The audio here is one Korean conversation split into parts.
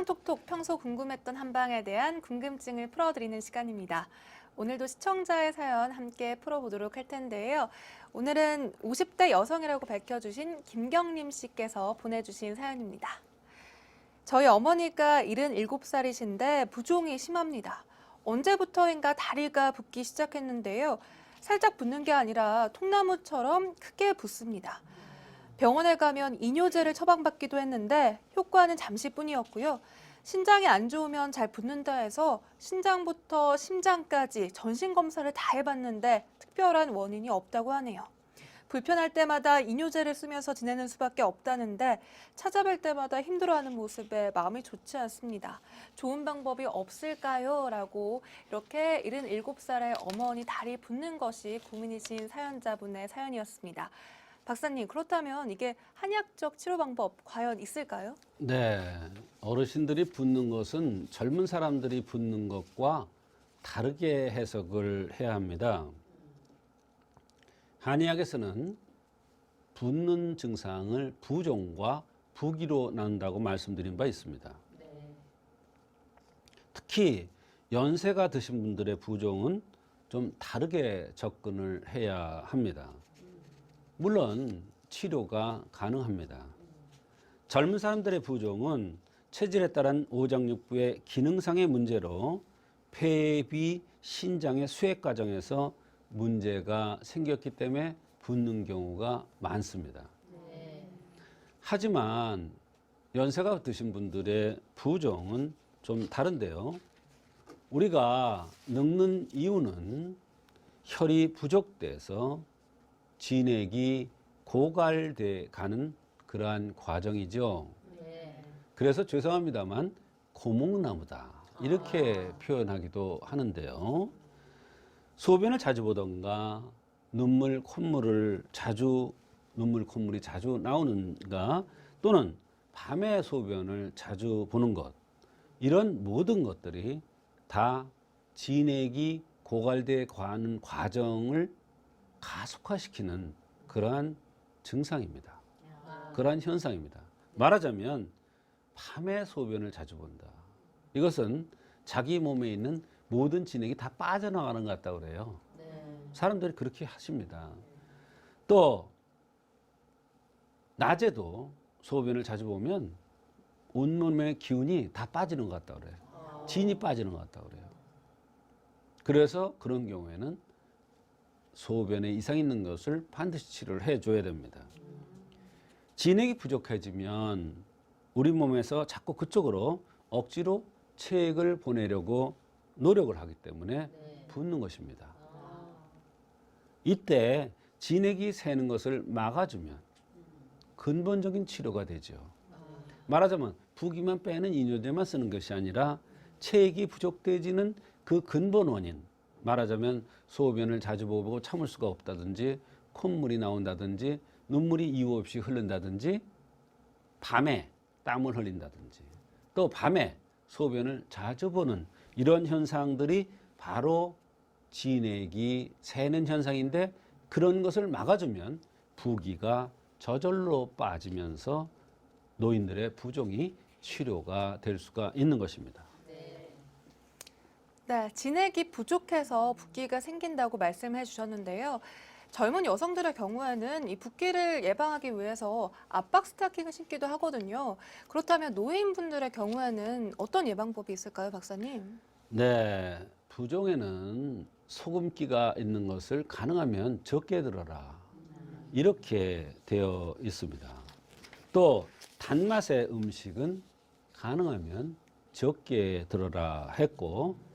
한방톡톡 평소 궁금했던 한방에 대한 궁금증을 풀어드리는 시간입니다. 오늘도 시청자의 사연 함께 풀어보도록 할 텐데요. 오늘은 50대 여성이라고 밝혀주신 김경림 씨께서 보내주신 사연입니다. 저희 어머니가 77살이신데 부종이 심합니다. 언제부터인가 다리가 붓기 시작했는데요. 살짝 붓는 게 아니라 통나무처럼 크게 붓습니다. 병원에 가면 이뇨제를 처방받기도 했는데 효과는 잠시뿐이었고요. 신장이 안 좋으면 잘 붓는다 해서 신장부터 심장까지 전신 검사를 다 해봤는데 특별한 원인이 없다고 하네요. 불편할 때마다 이뇨제를 쓰면서 지내는 수밖에 없다는데 찾아뵐 때마다 힘들어하는 모습에 마음이 좋지 않습니다. 좋은 방법이 없을까요? 라고 이렇게 77살의 어머니 다리 붓는 것이 고민이신 사연자분의 사연이었습니다. 박사님, 그렇다면 이게 한약적 치료 방법 과연 있을까요? 네, 어르신들이 붓는 것은 젊은 사람들이 붓는 것과 다르게 해석을 해야 합니다. 한의학에서는 붓는 증상을 부종과 부기로 나눈다고 말씀드린 바 있습니다. 특히 연세가 드신 분들의 부종은 좀 다르게 접근을 해야 합니다. 물론 치료가 가능합니다. 젊은 사람들의 부종은 체질에 따른 오장육부의 기능상의 문제로 폐비, 신장의 수액 과정에서 문제가 생겼기 때문에 붓는 경우가 많습니다. 하지만 연세가 드신 분들의 부종은 좀 다른데요. 우리가 늙는 이유는 혈이 부족돼서 진액이 고갈돼 가는 그러한 과정이죠. 그래서 죄송합니다만 고목나무다 이렇게 표현하기도 하는데요. 소변을 자주 보던가 눈물 콧물을 자주 눈물 콧물이 자주 나오는가 또는 밤에 소변을 자주 보는 것 이런 모든 것들이 다 진액이 고갈돼 가는 과정을 가속화시키는 그러한 증상입니다. 그러한 현상입니다. 말하자면 밤에 소변을 자주 본다. 이것은 자기 몸에 있는 모든 진액이 다 빠져나가는 것 같다고 그래요. 사람들이 그렇게 하십니다. 또 낮에도 소변을 자주 보면 온몸의 기운이 다 빠지는 것 같다고 그래요. 진이 빠지는 것 같다고 그래요. 그래서 그런 경우에는 소변에 이상 있는 것을 반드시 치료를 해줘야 됩니다. 진액이 부족해지면 우리 몸에서 자꾸 그쪽으로 억지로 체액을 보내려고 노력을 하기 때문에 붓는 것입니다. 이때 진액이 새는 것을 막아주면 근본적인 치료가 되죠. 말하자면 부기만 빼는 이뇨제만 쓰는 것이 아니라 체액이 부족되지는 그 근본 원인 말하자면 소변을 자주 보고 참을 수가 없다든지 콧물이 나온다든지 눈물이 이유 없이 흐른다든지 밤에 땀을 흘린다든지 또 밤에 소변을 자주 보는 이런 현상들이 바로 진액이 새는 현상인데 그런 것을 막아주면 부기가 저절로 빠지면서 노인들의 부종이 치료가 될 수가 있는 것입니다. 네, 진액이 부족해서 붓기가 생긴다고 말씀해 주셨는데요. 젊은 여성들의 경우에는 이 붓기를 예방하기 위해서 압박 스타킹을 신기도 하거든요. 그렇다면 노인분들의 경우에는 어떤 예방법이 있을까요, 박사님? 네, 부종에는 소금기가 있는 것을 가능하면 적게 들어라. 이렇게 되어 있습니다. 또 단맛의 음식은 가능하면 적게 들어라 했고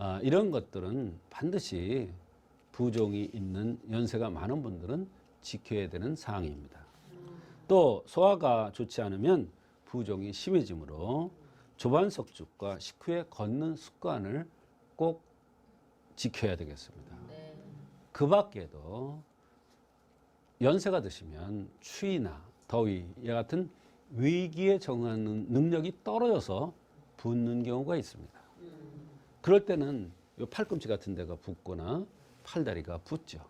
아, 이런 것들은 반드시 부종이 있는 연세가 많은 분들은 지켜야 되는 사항입니다. 또 소화가 좋지 않으면 부종이 심해지므로 조반석죽과 식후에 걷는 습관을 꼭 지켜야 되겠습니다. 그 밖에도 연세가 드시면 추위나 더위 이 같은 위기에 적응하는 능력이 떨어져서 붓는 경우가 있습니다. 그럴 때는 요 팔꿈치 같은 데가 붓거나 팔다리가 붓죠.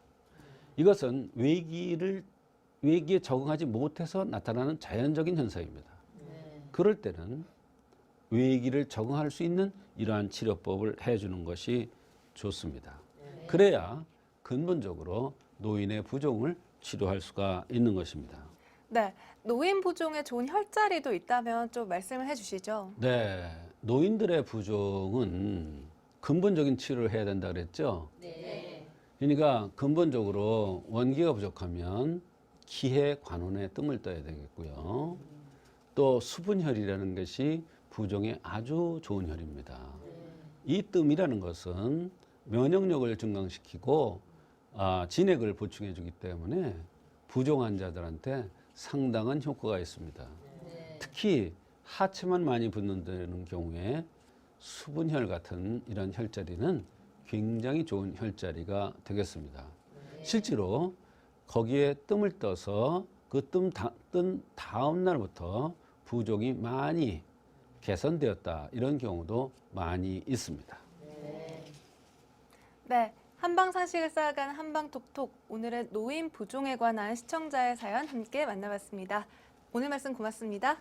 이것은 위기를 위기에 적응하지 못해서 나타나는 자연적인 현상입니다. 그럴 때는 외기를 적응할 수 있는 이러한 치료법을 해주는 것이 좋습니다. 그래야 근본적으로 노인의 부종을 치료할 수가 있는 것입니다. 네, 노인 부종에 좋은 혈자리도 있다면 좀 말씀을 해주시죠. 네, 노인들의 부종은 근본적인 치료를 해야 된다 그랬죠. 그러니까 근본적으로 원기가 부족하면 기해 관원에 뜸을 떠야 되겠고요. 또 수분혈이라는 것이 부종에 아주 좋은 혈입니다. 이 뜸이라는 것은 면역력을 증강시키고 아, 진액을 보충해 주기 때문에 부종 환자들한테 상당한 효과가 있습니다. 특히 하체만 많이 붓는다는 경우에 수분혈 같은 이런 혈자리는 굉장히 좋은 혈자리가 되겠습니다. 실제로 거기에 뜸을 떠서 그뜸 뜬 다음 날부터 부종이 많이 개선되었다 이런 경우도 많이 있습니다. 네, 한방 상식을 쌓아가는 한방 톡톡. 오늘은 노인 부종에 관한 시청자의 사연 함께 만나봤습니다. 오늘 말씀 고맙습니다.